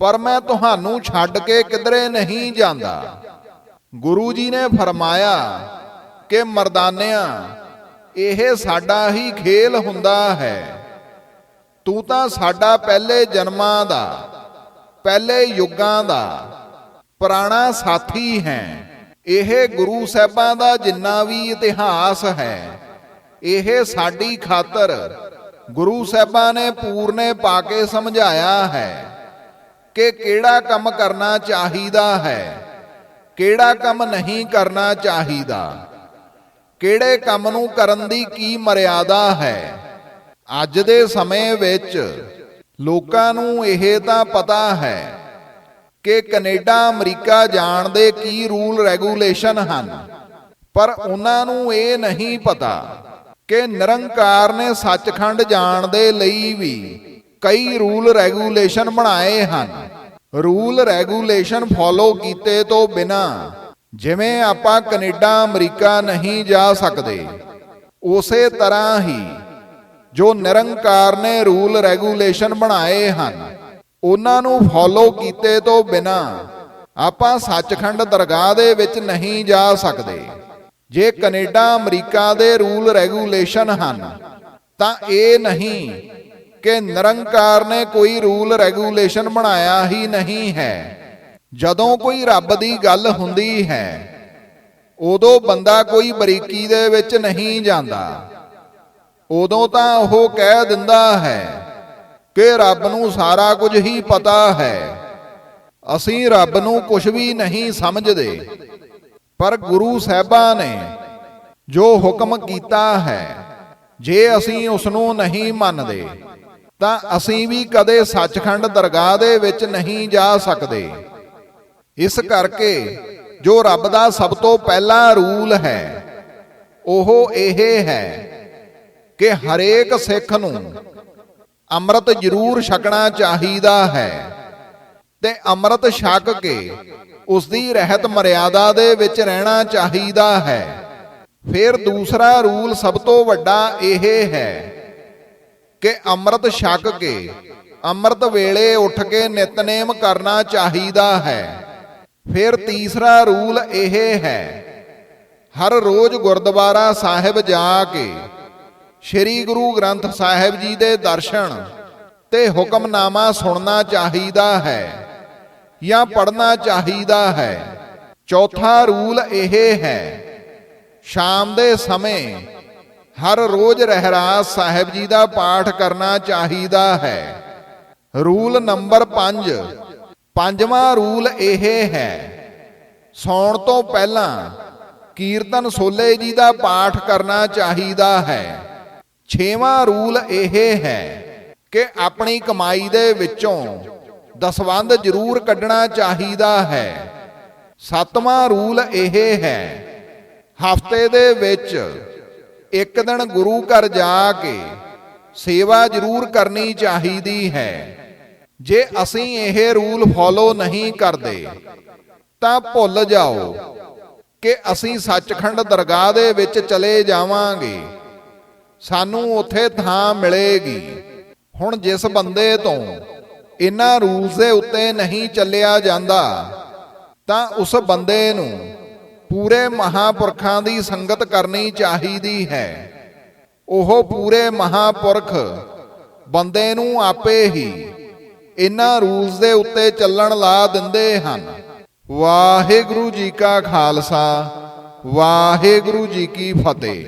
ਪਰ ਮੈਂ ਤੁਹਾਨੂੰ ਛੱਡ ਕੇ ਕਿਧਰੇ ਨਹੀਂ ਜਾਂਦਾ। ਗੁਰੂ ਜੀ ਨੇ ਫਰਮਾਇਆ ਕਿ ਮਰਦਾਨਿਆਂ, ਇਹ ਸਾਡਾ ਹੀ ਖੇਲ ਹੁੰਦਾ ਹੈ। ਤੂੰ ਤਾਂ ਸਾਡਾ ਪਹਿਲੇ ਜਨਮਾਂ ਦਾ ਪਹਿਲੇ ਯੁੱਗਾਂ ਦਾ ਪੁਰਾਣਾ ਸਾਥੀ ਹੈ। ਇਹ ਗੁਰੂ ਸਾਹਿਬਾਂ ਦਾ ਜਿੰਨਾ ਵੀ ਇਤਿਹਾਸ ਹੈ, ਇਹ ਸਾਡੀ ਖਾਤਰ ਗੁਰੂ ਸਾਹਿਬਾਂ ਨੇ ਪੂਰਨੇ ਪਾ ਕੇ ਸਮਝਾਇਆ ਹੈ ਕਿ ਕਿਹੜਾ ਕੰਮ ਕਰਨਾ ਚਾਹੀਦਾ ਹੈ, ਕਿਹੜਾ ਕੰਮ ਨਹੀਂ ਕਰਨਾ ਚਾਹੀਦਾ, ਕਿਹੜੇ ਕੰਮ ਨੂੰ ਕਰਨ ਦੀ ਕੀ ਮਰਿਆਦਾ ਹੈ। ਅੱਜ ਦੇ ਸਮੇਂ ਵਿੱਚ ਲੋਕਾਂ ਨੂੰ ਇਹ ਤਾਂ ਪਤਾ ਹੈ ਕਿ ਕੈਨੇਡਾ, ਅਮਰੀਕਾ ਜਾਣ ਦੇ ਕੀ ਰੂਲ ਰੈਗੂਲੇਸ਼ਨ ਹਨ। ਪਰ ਉਹਨਾਂ ਨੂੰ ਇਹ ਨਹੀਂ ਪਤਾ ਕਿ ਨਿਰੰਕਾਰ ਨੇ ਸੱਚਖੰਡ ਜਾਣ ਦੇ ਲਈ ਵੀ ਕਈ ਰੂਲ ਰੈਗੂਲੇਸ਼ਨ ਬਣਾਏ ਹਨ। ਰੂਲ ਰੈਗੂਲੇਸ਼ਨ ਫੋਲੋ ਕੀਤੇ ਤੋਂ ਬਿਨਾ ਜਿਵੇਂ ਆਪਾਂ ਕੈਨੇਡਾ, ਅਮਰੀਕਾ ਨਹੀਂ ਜਾ ਸਕਦੇ, ਉਸੇ ਤਰ੍ਹਾਂ ਹੀ ਜੋ ਨਿਰੰਕਾਰ ਨੇ ਰੂਲ ਰੈਗੂਲੇਸ਼ਨ ਬਣਾਏ ਹਨ, ਉਹਨਾਂ ਨੂੰ ਫੋਲੋ ਕੀਤੇ ਤੋਂ ਬਿਨਾ ਆਪਾਂ ਸੱਚਖੰਡ ਦਰਗਾਹ ਦੇ ਵਿੱਚ ਨਹੀਂ ਜਾ ਸਕਦੇ। ਜੇ ਕੈਨੇਡਾ, ਅਮਰੀਕਾ ਦੇ ਰੂਲ ਰੈਗੂਲੇਸ਼ਨ ਹਨ, ਤਾਂ ਇਹ ਨਹੀਂ ਕਿ ਨਿਰੰਕਾਰ ਨੇ ਕੋਈ ਰੂਲ ਰੈਗੂਲੇਸ਼ਨ ਬਣਾਇਆ ਹੀ ਨਹੀਂ ਹੈ। ਜਦੋਂ ਕੋਈ ਰੱਬ ਦੀ ਗੱਲ ਹੁੰਦੀ ਹੈ, ਉਦੋਂ ਬੰਦਾ ਕੋਈ ਬਰੀਕੀ ਦੇ ਵਿੱਚ ਨਹੀਂ ਜਾਂਦਾ। ਉਦੋਂ ਤਾਂ ਉਹ ਕਹਿ ਦਿੰਦਾ ਹੈ ਕਿ ਰੱਬ ਨੂੰ ਸਾਰਾ ਕੁਝ ਹੀ ਪਤਾ ਹੈ। ਅਸੀਂ ਰੱਬ ਨੂੰ ਕੁਝ ਵੀ ਨਹੀਂ ਸਮਝਦੇ। ਪਰ ਗੁਰੂ ਸਾਹਿਬਾਂ ਨੇ ਜੋ ਹੁਕਮ ਕੀਤਾ ਹੈ, ਜੇ ਅਸੀਂ ਉਸ ਨੂੰ ਨਹੀਂ ਮੰਨਦੇ, ਤਾਂ ਅਸੀਂ ਵੀ ਕਦੇ ਸੱਚਖੰਡ ਦਰਗਾਹ ਦੇ ਵਿੱਚ ਨਹੀਂ ਜਾ ਸਕਦੇ। ਇਸ ਕਰਕੇ ਜੋ ਰੱਬ ਦਾ ਸਭ ਤੋਂ ਪਹਿਲਾ ਰੂਲ ਹੈ, ਉਹ ਇਹ ਹੈ ਕਿ ਹਰੇਕ ਸਿੱਖ ਨੂੰ ਅੰਮ੍ਰਿਤ ਜ਼ਰੂਰ ਛਕਣਾ ਚਾਹੀਦਾ ਹੈ। ਤੇ ਅੰਮ੍ਰਿਤ ਛਕ ਕੇ ਉਸ ਦੀ ਰਹਿਤ ਮਰਿਆਦਾ ਦੇ ਵਿੱਚ ਰਹਿਣਾ ਚਾਹੀਦਾ ਹੈ। ਫਿਰ ਦੂਸਰਾ ਰੂਲ ਸਭ ਤੋਂ ਵੱਡਾ ਇਹ ਹੈ ਕਿ ਅੰਮ੍ਰਿਤ ਛਕ ਕੇ ਅੰਮ੍ਰਿਤ ਵੇਲੇ ਉੱਠ ਕੇ ਨਿਤਨੇਮ ਕਰਨਾ ਚਾਹੀਦਾ ਹੈ। ਫਿਰ ਤੀਸਰਾ ਰੂਲ ਇਹ ਹੈ, ਹਰ ਰੋਜ਼ ਗੁਰਦੁਆਰਾ ਸਾਹਿਬ ਜਾ ਕੇ ਸ੍ਰੀ ਗੁਰੂ ਗ੍ਰੰਥ ਸਾਹਿਬ ਜੀ ਦੇ ਦਰਸ਼ਨ ਤੇ ਹੁਕਮਨਾਮਾ ਸੁਣਨਾ ਚਾਹੀਦਾ ਹੈ ਜਾਂ ਪੜਨਾ ਚਾਹੀਦਾ ਹੈ। ਚੌਥਾ ਰੂਲ ਇਹ ਹੈ, ਸ਼ਾਮ ਦੇ ਸਮੇਂ ਹਰ ਰੋਜ਼ ਰਹਿਰਾਸ ਸਾਹਿਬ ਜੀ ਦਾ ਪਾਠ ਕਰਨਾ ਚਾਹੀਦਾ ਹੈ। ਰੂਲ ਨੰਬਰ 5 ਪੰਜਵਾਂ ਰੂਲ ਇਹ ਹੈ, ਸੌਣ ਤੋਂ ਪਹਿਲਾਂ ਕੀਰਤਨ ਸੋਲੇ ਜੀ ਦਾ ਪਾਠ ਕਰਨਾ ਚਾਹੀਦਾ ਹੈ। ਛੇਵਾਂ ਰੂਲ ਇਹ ਹੈ ਕਿ ਆਪਣੀ ਕਮਾਈ ਦੇ ਵਿੱਚੋਂ ਦਸਵੰਧ ਜ਼ਰੂਰ ਕੱਢਣਾ ਚਾਹੀਦਾ ਹੈ। ਸੱਤਵਾਂ ਰੂਲ ਇਹ ਹੈ, ਹਫ਼ਤੇ ਦੇ ਵਿੱਚ ਇੱਕ ਦਿਨ ਗੁਰੂ ਘਰ ਜਾ ਕੇ ਸੇਵਾ ਜ਼ਰੂਰ ਕਰਨੀ ਚਾਹੀਦੀ ਹੈ। ਜੇ ਅਸੀਂ ਇਹ ਰੂਲ ਫੋਲੋ ਨਹੀਂ ਕਰਦੇ, ਤਾਂ ਭੁੱਲ ਜਾਓ ਕਿ ਅਸੀਂ ਸੱਚਖੰਡ ਦਰਗਾਹ ਦੇ ਵਿੱਚ ਚਲੇ ਜਾਵਾਂਗੇ। ਸਾਨੂੰ ਉੱਥੇ ਥਾਂ ਮਿਲੇਗੀ। ਹੁਣ ਜਿਸ ਬੰਦੇ ਤੋਂ ਇਹਨਾਂ ਰੂਲਸ ਦੇ ਉੱਤੇ ਨਹੀਂ ਚੱਲਿਆ ਜਾਂਦਾ, ਤਾਂ ਉਸ ਬੰਦੇ ਨੂੰ ਪੂਰੇ ਮਹਾਪੁਰਖਾਂ ਦੀ ਸੰਗਤ ਕਰਨੀ ਚਾਹੀਦੀ ਹੈ। ਉਹ ਪੂਰੇ ਮਹਾਪੁਰਖ ਬੰਦੇ ਨੂੰ ਆਪੇ ਹੀ ਇਹਨਾਂ ਰੂਲਸ ਦੇ ਉੱਤੇ ਚੱਲਣ ਲਾ ਦਿੰਦੇ ਹਨ। ਵਾਹਿਗੁਰੂ ਜੀ ਕਾ ਖਾਲਸਾ, ਵਾਹਿਗੁਰੂ ਜੀ ਕੀ ਫਤਿਹ।